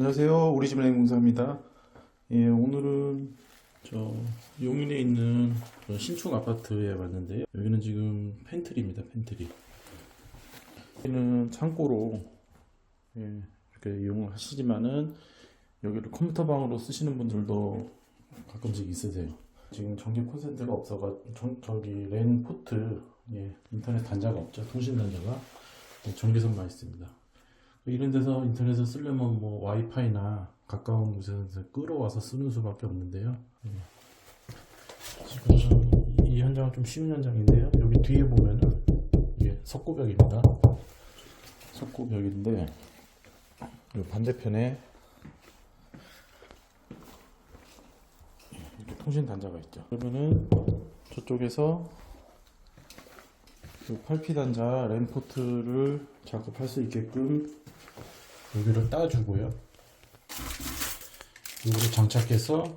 안녕하세요. 우리 집 냉공사입니다. 예, 오늘은 저 용인에 있는 저 신축 아파트에 왔는데요. 여기는 지금 팬트리입니다. 팬트리. 여기는 창고로 예, 이렇게 이용을 하시지만은 여기를 컴퓨터 방으로 쓰시는 분들도 가끔씩 있으세요. 지금 전기 콘센트가 없어가 전- 저기 랜 포트 예, 인터넷 단자가 없죠. 통신 단자가 예, 전기선만 있습니다. 이런 데서 인터넷을 쓰려면 뭐 와이파이나 가까운 곳에서 끌어와서 쓰는 수밖에 없는데요. 예. 지금 이 현장은 좀 쉬운 현장인데요. 여기 뒤에 보면은 이게 석고벽입니다. 석고벽인데 이 반대편에 이렇게 통신 단자가 있죠. 그러면은 저쪽에서 그 8P 단자 랜 포트를 작업할 수 있게끔 여기를 따주고요. 이거를 장착해서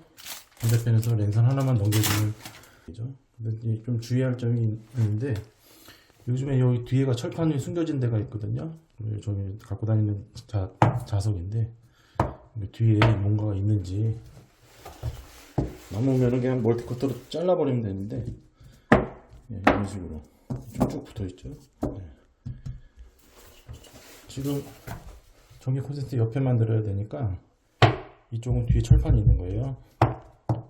반대편에서 랜선 하나만 넘겨주면 되죠. 근데 좀 주의할 점이 있는데 요즘에 여기 뒤에가 철판이 숨겨진 데가 있거든요. 그 저기 갖고 다니는 자, 자석인데 뒤에 뭔가가 있는지 남으면은 그냥 멀티커터로 잘라버리면 되는데 예, 이런 식으로 쭉쭉 붙어 있죠. 예. 지금 전기 콘센트 옆에 만들어야 되니까 이쪽은 뒤에 철판이 있는 거예요.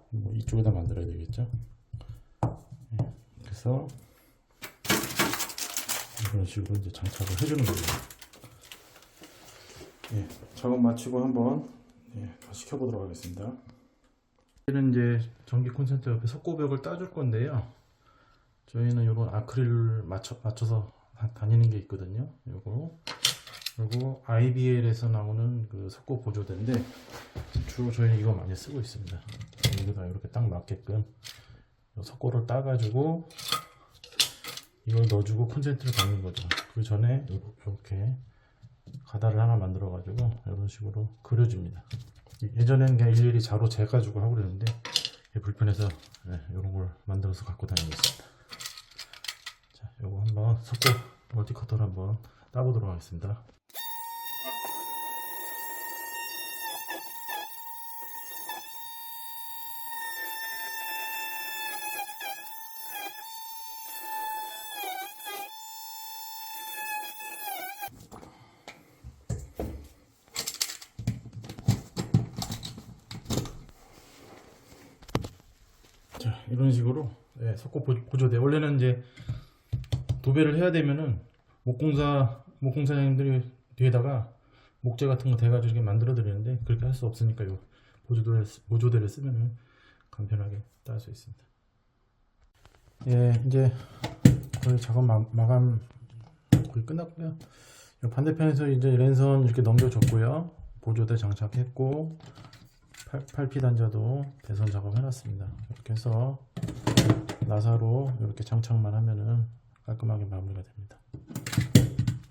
뭐 이쪽에다 만들어야 되겠죠. 예, 그래서 이런 식으로 이제 장착을 해주는 거예요. 예, 작업 마치고 한번 예, 다시 켜보도록 하겠습니다. 이는 이제 전기 콘센트 옆에 석고벽을 따줄 건데요. 저희는 이런 아크릴을 맞춰, 맞춰서 다- 다니는 게 있거든요. 요거 그리고 IBL에서 나오는 그 석고 보조대인데 주로 저희는 이거 많이 쓰고 있습니다. 여기다 이렇게 딱 맞게끔 요 석고를 따가지고 이걸 넣어주고 콘센트를 받는 거죠. 그 전에 이렇게 가다를 하나 만들어 가지고 이런 식으로 그려줍니다. 예전에는 그냥 일일이 자로 재가지고 하고 그랬는데 불편해서 네, 이런 걸 만들어서 갖고 다니고 있습니다. 자, 요거 한번 석고 멀티커터를 한번 따보도록 하겠습니다. 자 이런 식으로 네, 석고 보- 보조대 원래는 이제 도배를 해야 되면은 목공사 목공사장님들이 뒤에다가 목재 같은 거 대가지고 이렇게 만들어 드리는데 그렇게 할 수 없으니까 요 보조대를 쓰- 보조대를 쓰면은 간편하게 딸 수 있습니다. 예 이제 거의 작업 마, 마감 거의 끝났고요. 요 반대편에서 이제 랜선 이렇게 넘겨줬고요. 보조대 장착했고 8, p 단자도 배선 작업 해놨습니다. 이렇게 해서 나사로 이렇게 장착만 하면은 깔끔하게 마무리가 됩니다.